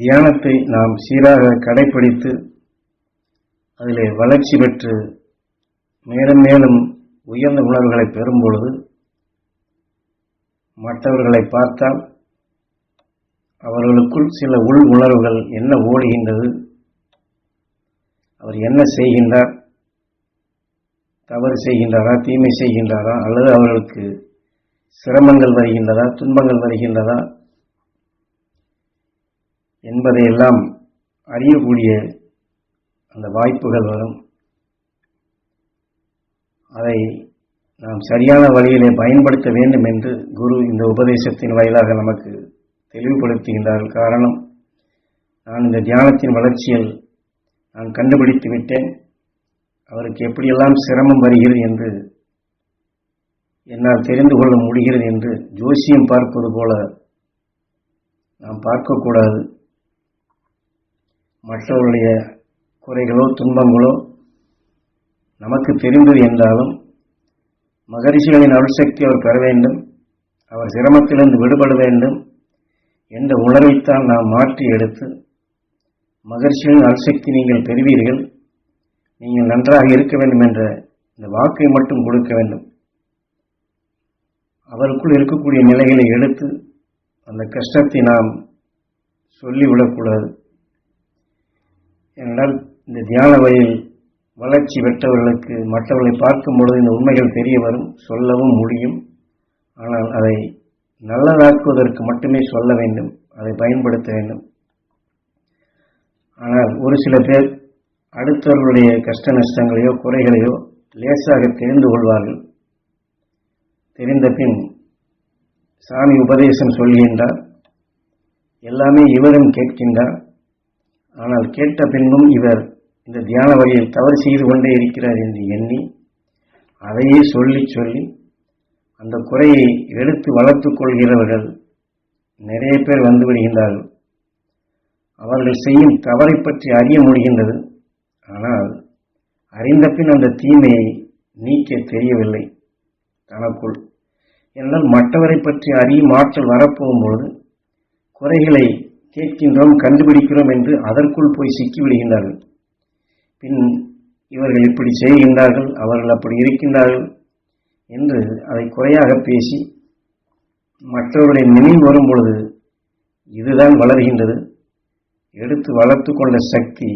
தியானத்தை நாம் சீராக கடைபிடித்து அதிலே வளர்ச்சி பெற்று மேலும் மேலும் உயர்ந்த உணர்வுகளை பெறும் பொழுது மற்றவர்களை பார்த்தால் அவர்களுக்குள் சில உள் உணர்வுகள் என்ன ஓடுகின்றது அவர் என்ன செய்கின்றார் தவறு செய்கின்றாரா தீமை செய்கின்றாரா அல்லது அவர்களுக்கு சிரமங்கள் வருகின்றதா துன்பங்கள் வருகின்றதா என்பதையெல்லாம் அறியக்கூடிய அந்த வாய்ப்புகள் வரும். அதை நாம் சரியான வழியிலே பயன்படுத்த வேண்டும் என்று குரு இந்த உபதேசத்தின் வாயிலாக நமக்கு தெளிவுபடுத்துகின்றார்கள் காரணம் நான் இந்த தியானத்தின் வளர்ச்சியில் நான் கண்டுபிடித்து விட்டேன். அவருக்கு எப்படியெல்லாம் சிரமம் வருகிறது என்று என்னால் தெரிந்து கொள்ள முடிகிறது என்று ஜோசியம் பார்ப்பது போல நாம் பார்க்கக்கூடாது. மற்றவருடைய குறைகளோ துன்பங்களோ நமக்கு தெரிந்தது என்றாலும் மகரிஷிகளின் அருள்சக்தி அவர் பெற வேண்டும் அவர் சிரமத்திலிருந்து விடுபட வேண்டும் என்ற உணர்வைத்தான் நாம் மாற்றி எடுத்து மகர்ஷிகளின் அருள்சக்தி நீங்கள் பெறுவீர்கள் நீங்கள் நன்றாக இருக்க வேண்டும் என்ற இந்த வாக்கை மட்டும் கொடுக்க வேண்டும். அவருக்குள் இருக்கக்கூடிய நிலைகளை எடுத்து அந்த கஷ்டத்தை நாம் சொல்லிவிடக்கூடாது. ஏனென்றால் இந்த தியான வழியில் வளர்ச்சி பெற்றவர்களுக்கு மற்றவர்களை பார்க்கும் பொழுது இந்த உண்மைகள் தெரிய வரும் சொல்லவும் முடியும். ஆனால் அதை நல்லதாக்குவதற்கு மட்டுமே சொல்ல வேண்டும் அதை பயன்படுத்த வேண்டும். ஆனால் ஒரு சில பேர் அடுத்தவர்களுடைய கஷ்ட நஷ்டங்களையோ குறைகளையோ லேசாக தெரிந்து கொள்வார்கள். தெரிந்த பின் சாமி உபதேசம் சொல்கின்றார் எல்லாமே இவரும் கேட்கின்றார் ஆனால் கேட்ட பின்பும் இவர் இந்த தியான வழியில் தவறு செய்து கொண்டே இருக்கிறார் என்று எண்ணி அதையே சொல்லி சொல்லி அந்த குறையை எடுத்து வளர்த்துக் கொள்கிறவர்கள் நிறைய பேர் வந்து விடுகின்றார்கள். அவர்கள் செய்யும் தவறை பற்றி அறிய முடிகின்றது. ஆனால் அறிந்த பின் அந்த தீமையை நீக்க தெரியவில்லை. தனக்குள் என்றால் மற்றவரை பற்றி அறியும் ஆற்றல் வரப்போகும்பொழுது குறைகளை கேட்கின்றோம் கண்டுபிடிக்கிறோம் என்று அதற்குள் போய் சிக்கிவிடுகின்றார்கள் பின் இவர்கள் இப்படி செய்கின்றார்கள் அவர்கள் அப்படி இருக்கின்றார்கள் என்று அதை குறையாக பேசி மற்றவர்களை நினைவு வரும் பொழுது இதுதான் வளர்கின்றது. எடுத்து வளர்த்து கொண்ட சக்தி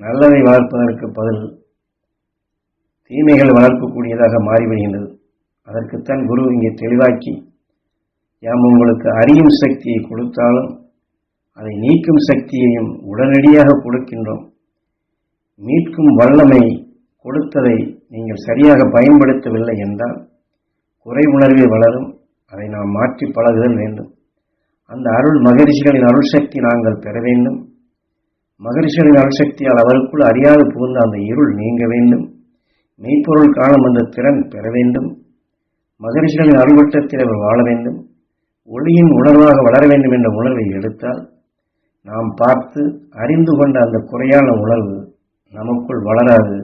நல்லதை வளர்ப்பதற்கு பதில் தீமைகள் வளர்க்கக்கூடியதாக மாறிவிடுகின்றது. அதற்குத்தான் குரு இங்கே தெளிவாக்கி யாம் உங்களுக்கு அறியும் சக்தியை கொடுத்தாலும் அதை நீக்கும் சக்தியையும் உடனடியாக கொடுக்கின்றோம். மீட்கும் வல்லமை கொடுத்ததை நீங்கள் சரியாக பயன்படுத்தவில்லை என்றால் குறை உணர்வே வளரும். அதை நாம் மாற்றி பழகுதல் வேண்டும். அந்த அருள் மகரிஷிகளின் அருள் சக்தி நாங்கள் பெற வேண்டும். மகரிஷிகளின் அருள் சக்தியால் அவருக்குள் அறியாது புகுந்த அந்த இருள் நீங்க வேண்டும். மெய்ப்பொருள் காணும் அந்த திறன் பெற வேண்டும். மகரிஷிகளின் அருள்வட்டத்தில் அவர் வாழ வேண்டும். ஒளியின் உணர்வாக வளர வேண்டும் என்ற உணர்வை எடுத்தால் நாம் பார்த்து அறிந்து கொண்ட அந்த குறையான உணர்வு நமக்குள் வளராது.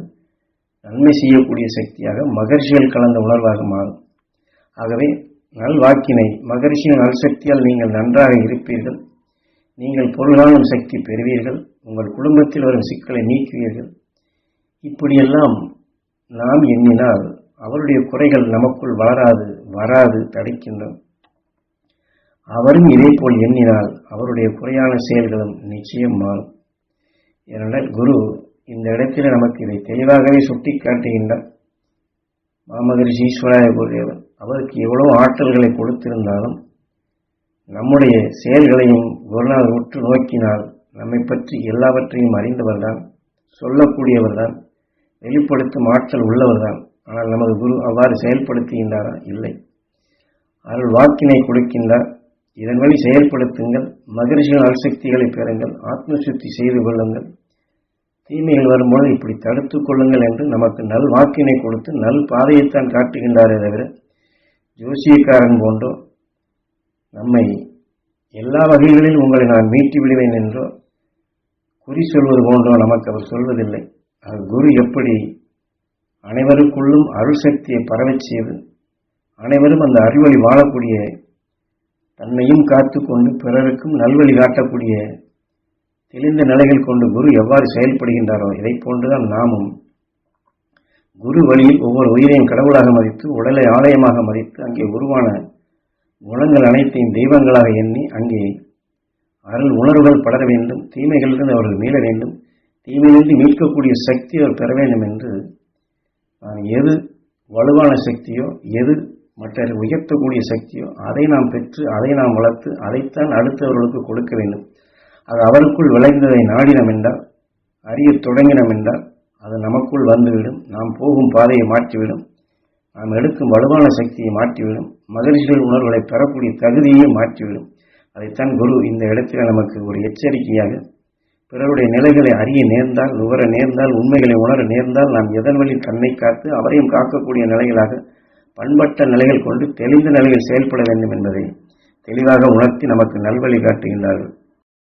நன்மை செய்யக்கூடிய சக்தியாக மகர்ஷிகள் கலந்த உணர்வாக மாறும். ஆகவே நல்வாக்கினை மகர்ஷியின் நல்சக்தியால் நீங்கள் நன்றாக இருப்பீர்கள். நீங்கள் பொருளானும் சக்தி பெறுவீர்கள். உங்கள் குடும்பத்தில் வரும் சிக்கலை நீக்குவீர்கள். இப்படியெல்லாம் நாம் எண்ணினால் அவருடைய குறைகள் நமக்குள் வளராது வராது தடுக்கின்றோம் அவரும் இதேபோல் எண்ணினால் அவருடைய குறையான செயல்களும் நிச்சயம் மாறும். ஏனென்றால் குரு இந்த இடத்தில் நமக்கு இதை தெளிவாகவே சுட்டி காட்டுகின்றார் மாமகரிஷி ஈஸ்வராய குருதேவர். அவருக்கு எவ்வளவு ஆற்றல்களை கொடுத்திருந்தாலும் நம்முடைய செயல்களையும் குருநாதர் உற்று நோக்கினால் நம்மை பற்றி எல்லாவற்றையும் அறிந்தவர்தான் சொல்லக்கூடியவர்தான் வெளிப்படுத்தும் ஆற்றல் உள்ளவர்தான். ஆனால் நமது குரு அவ்வாறு செயல்படுத்துகின்றாரா? இல்லை. அருள் வாக்கினை கொடுக்கின்றார். இதன் வழி செயல்படுத்துங்கள் மகிழ்ச்சியின் அல்சக்திகளை பெறுங்கள் ஆத்ம சுத்தி செய்து கொள்ளுங்கள். தீமைகள் வரும்போது இப்படி தடுத்துக் கொள்ளுங்கள் என்று நமக்கு நல் வாக்கினை கொடுத்து நல் பாதையைத்தான் காட்டுகின்றாரே தவிர ஜோசியக்காரன் போன்றோ நம்மை எல்லா வகைகளிலும் உங்களை நான் மீட்டி விடுவேன் என்றோ குறி சொல்வது போன்றோ நமக்கு அவர் சொல்வதில்லை. அது குரு எப்படி அனைவருக்குள்ளும் அருள் சக்தியை பரவச் செய்து அனைவரும் அந்த அறிவழி வாழக்கூடிய தன்னையும் காத்துக்கொண்டு பிறருக்கும் நல்வழி காட்டக்கூடிய தெளிந்த நிலைகள் கொண்டு குரு எவ்வாறு செயல்படுகின்றாரோ இதைப் போன்றுதான் நாமும் குரு வழியில் ஒவ்வொரு உயிரையும் கடவுளாக மதித்து உடலை ஆலயமாக மதித்து அங்கே உருவான குணங்கள் அனைத்தையும் தெய்வங்களாக எண்ணி அங்கே அருள் உணர்வுகள் படர வேண்டும் தீமைகளிலிருந்து அவர்கள் மீள வேண்டும் தீமையிலிருந்து மீட்கக்கூடிய சக்தி அவர் பெற வேண்டும் என்று நான் எது வலுவான சக்தியோ எது மற்ற உயர்த்தக்கூடிய சக்தியோ அதை நாம் பெற்று அதை நாம் வளர்த்து அதைத்தான் அடுத்தவர்களுக்கு கொடுக்க வேண்டும். அது அவருக்குள் விளைந்ததை நாடினம் என்றால் அறிய தொடங்கினம் என்றால் அது நமக்குள் வந்துவிடும். நாம் போகும் பாதையை மாற்றிவிடும். நாம் எடுக்கும் வலுவான சக்தியை மாற்றிவிடும். மகிழ்ச்சிகள் உணர்வுகளை பெறக்கூடிய தகுதியை மாற்றிவிடும். அதைத்தான் குரு இந்த இடத்தில் நமக்கு ஒரு எச்சரிக்கையாக பிறருடைய நிலைகளை அறிய நேர்ந்தால் நுகர நேர்ந்தால் உண்மைகளை உணர நேர்ந்தால் நாம் எதன் வழி தன்னை காத்து அவரையும் காக்கக்கூடிய நிலைகளாக பண்பட்ட நிலைகள் கொண்டு தெளிந்த நிலையில் செயல்பட வேண்டும் என்பதை தெளிவாக உணர்த்தி நமக்கு நல்வழி காட்டுகின்றார்கள்.